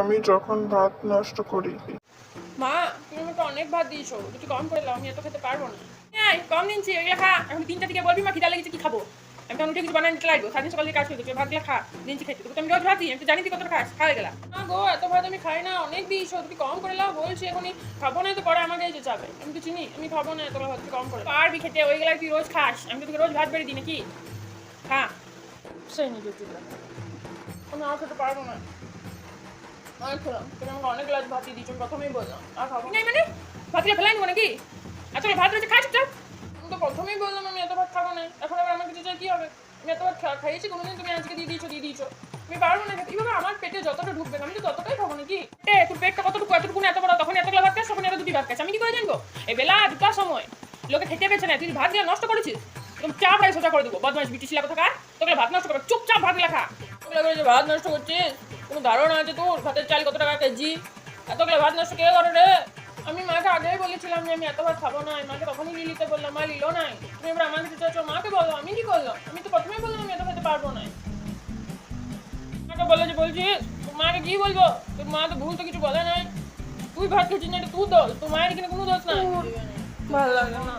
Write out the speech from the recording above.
আমি যখন ভাত নষ্ট করি। মা তুমি আমাকে অনেক ভাত দিয়েছ। একটু কম করে দাও আমি এত খেতে পারব না। এই কম দিনছি এগুলো খা। এখন তিনটা থেকে বলবি মা খিদা লেগেছে কি খাব? আমি তখন উঠে কিছু বানাই নিতে লাগবো। সারাদিন সকালে কাজ খা দিনছি খেতে। তোকে আমি রোজ ভাত দিই আমি জানি তুই কতটা খাস খাওয়া গেলা না গো এত ভাত আমি খাই না অনেক দিয়েছ তুমি কম করে লাও বলছি এখনই। খাব না তো পরে আমাকে যে যাবে। আমি তো চিনি আমি খাব না এত ভাত কম করে পারবি খেতে ওইগুলা তুই রোজ খাস। আমি তোকে রোজ ভাত বেড়ে দিই নাকি? খা। সেই নিজের আমি আর খেতে পারব না। তুমি আমাকে অনেক গ্লাস ভাত দিয়ে দিয়েছ প্রথমেই বললাম। আর খাব নাই মানে? ভাতগুলো ফেলাই নেব নাকি? আসলে ভাত রয়েছে খাচ্ছ আমি তো প্রথমেই বললাম আমি এত ভাত খাব না। এখন আবার আমার কিছু চাই কি হবে? আমি এত ভাত খাইয়েছি কোনোদিন তুমি আজকে দিয়ে দিয়েছ দিয়ে দিয়েছ। আমি পারব না এইভাবে আমার পেটে যতটা ঢুকবে আমি তো ততটাই খাব নাকি? তোর পেটটা কতটুকু এতটুকু এত বড় তখন এতগুলো ভাত খাস তখন এত দুটি ভাত খাস। আমি কি করে জানব? এই বেলা দুটার সময় লোকে খেতে পেয়েছে না। তুই ভাত দিয়ে নষ্ট করেছিস? তুমি চা প্রায় সোজা করে দেবো। বদমাইশ বিটি শিলা কথা তোকে ভাত নষ্ট করে চুপচাপ ভাত লেখা ভাত নষ্ট করছিস? কোনো ধারণা আছে তোর ভাতের চাল কত টাকা কেজি? এতগুলো ভাত নষ্ট কে করে রে? আমি মাকে আগেই বলেছিলাম যে আমি এত ভাত খাব না। মাকে তখনই নিয়ে নিতে বললাম, মা, নিল নাই। তুমি এবার আমাকে দিতে চাচ্ছ মাকে বলো, আমি কি করলাম? আমি তো প্রথমেই বললাম আমি এত খেতে পারব না। মাকে বলে যে বলছিস তোর মাকে কি বলব? তোর মা তো ভুল তো কিছু বলে নাই। তুই ভাত খেয়েছিস না, এটা তুই দোষ। তোর মায়ের এখানে কোনো দোষ নাই? ভালো লাগে না।